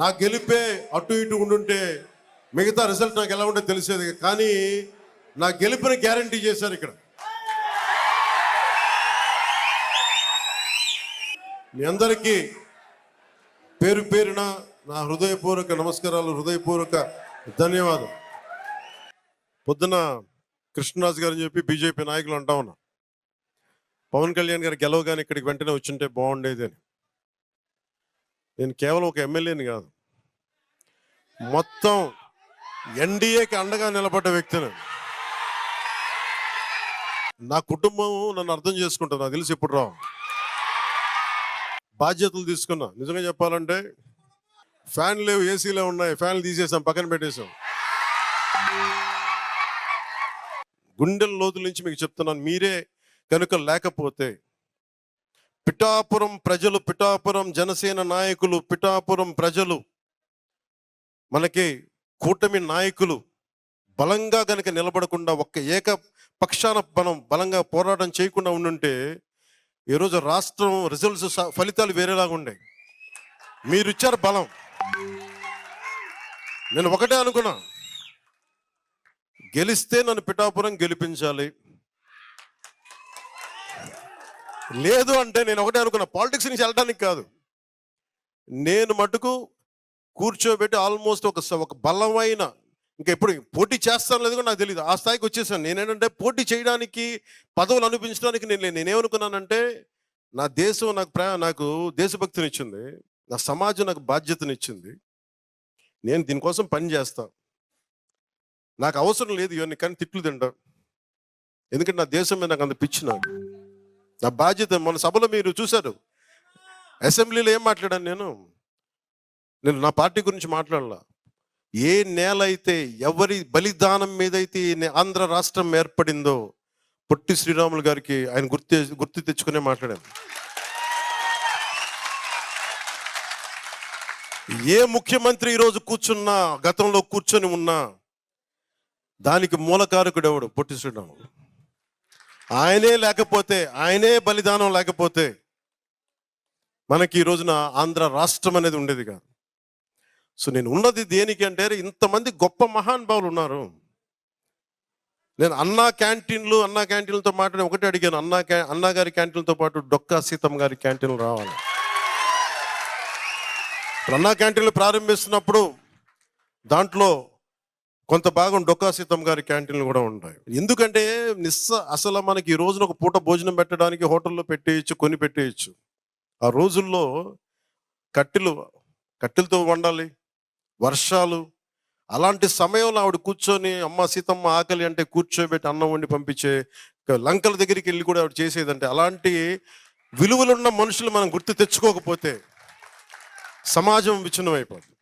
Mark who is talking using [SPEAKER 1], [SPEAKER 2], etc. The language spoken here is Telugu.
[SPEAKER 1] నా గెలిపే అటు ఇటు ఉండుంటే మిగతా రిజల్ట్ నాకు ఎలా ఉంటే తెలిసేది. కానీ నా గెలుపుని గ్యారంటీ చేశారు ఇక్కడ. మీ అందరికీ పేరు పేరున నా హృదయపూర్వక నమస్కారాలు హృదయపూర్వక ధన్యవాదం. పొద్దున కృష్ణరాజు గారు అని చెప్పి బీజేపీ నాయకులు అంటా ఉన్నా. పవన్ కళ్యాణ్ గారు గెలవగానే ఇక్కడికి వెంటనే వచ్చింటే బాగుండేది అని నేను కేవలం ఒక ఎమ్మెల్యేని కాదు. మొత్తం ఎన్డీఏకి అండగా నిలబడ్డ వ్యక్తిని. నా కుటుంబం నన్ను అర్థం చేసుకుంటుంది. నాకు తెలిసి ఇప్పుడు రా బాధ్యతలు తీసుకున్నా. నిజంగా చెప్పాలంటే ఫ్యాన్ లేవు ఏసీలే ఉన్నాయి. ఫ్యాన్లు తీసేసాం పక్కన పెట్టేసాం గుండెల లోతుల నుంచి మీకు చెప్తున్నాను. మీరే కనుక లేకపోతే పిఠాపురం ప్రజలు పిఠాపురం జనసేన నాయకులు పిఠాపురం ప్రజలు మనకి కూటమి నాయకులు బలంగా కనుక నిలబడకుండా ఒక్క ఏక పక్షాన మనం బలంగా పోరాటం చేయకుండా ఉండుంటే ఈరోజు రాష్ట్రం రిజల్ట్స్ ఫలితాలు వేరేలాగా ఉండే మీరు ఇచ్చారు బలం. నేను ఒకటే అనుకున్నా. గెలిస్తే నన్ను పిఠాపురం గెలిపించాలి. లేదు అంటే నేను ఒకటే అనుకున్నా పాలిటిక్స్ నుంచి వెళ్ళడానికి కాదు. నేను మటుకు కూర్చోబెట్టి ఆల్మోస్ట్ ఒక ఒక బలమైన ఇంకా ఎప్పుడు పోటీ చేస్తాను లేదు కూడా నాకు తెలియదు ఆ స్థాయికి వచ్చేసాను. నేనేంటంటే పోటీ చేయడానికి పదవులు అనిపించడానికి నేను నేనేమనుకున్నానంటే నా దేశం నాకు ప్రా నాకు దేశభక్తినిచ్చింది. నా సమాజం నాకు బాధ్యతనిచ్చింది. నేను దీనికోసం పని చేస్తా. నాకు అవసరం లేదు ఇవన్నీ కానీ తిట్లు తింటా. ఎందుకంటే నా దేశం మీద నాకు అంత పిచ్చి నాకు. నా బాధ్యత మన సభలో మీరు చూశారు. అసెంబ్లీలో ఏం మాట్లాడాను నేను? నేను నా పార్టీ గురించి మాట్లాడలా. ఏ నేల అయితే ఎవరి బలిదానం మీదైతే నే- ఆంధ్ర రాష్ట్రం ఏర్పడిందో పొట్టి శ్రీరాములు గారికి ఆయన గుర్తు గుర్తు తెచ్చుకునే మాట్లాడాను. ఏ ముఖ్యమంత్రి ఈరోజు కూర్చున్నా గతంలో కూర్చొని ఉన్నా దానికి మూలకారకుడు ఎవడు? పొట్టి శ్రీరాములు. ఆయనే లేకపోతే ఆయనే బలిదానం లేకపోతే మనకి ఈ రోజున ఆంధ్ర రాష్ట్రం అనేది ఉండేది కాదు. సో నేను ఉన్నది దేనికి అంటే ఇంతమంది గొప్ప మహానుభావులు ఉన్నారు. నేను అన్నా క్యాంటీన్లు అన్నా క్యాంటీన్లతో మాట్లాడి ఒకటే అడిగాను. అన్నా క్యా అన్నా గారి క్యాంటీన్లతో పాటు డొక్కా సీతమ్మ గారి క్యాంటీన్లు రావాలి. ఇప్పుడు అన్నా క్యాంటీన్లు ప్రారంభిస్తున్నప్పుడు దాంట్లో కొంత భాగం డొక్కా సీతమ్మ గారి క్యాంటీన్లు కూడా ఉంటాయి. ఎందుకంటే నిస్స అసలు మనకి ఈ రోజున ఒక పూట భోజనం పెట్టడానికి హోటల్లో పెట్టేయచ్చు కొని పెట్టేయచ్చు. ఆ రోజుల్లో కట్టెలు కట్టెలతో వండాలి వర్షాలు అలాంటి సమయంలో ఆవిడ కూర్చొని అమ్మ సీతమ్మ ఆకలి అంటే కూర్చోబెట్టి అన్నం వండి పంపించే లంకల దగ్గరికి వెళ్ళి కూడా ఆవిడ చేసేదంటే అలాంటి విలువలున్న మనుషులు మనం గుర్తు తెచ్చుకోకపోతే సమాజం విచ్ఛిన్నమైపోతుంది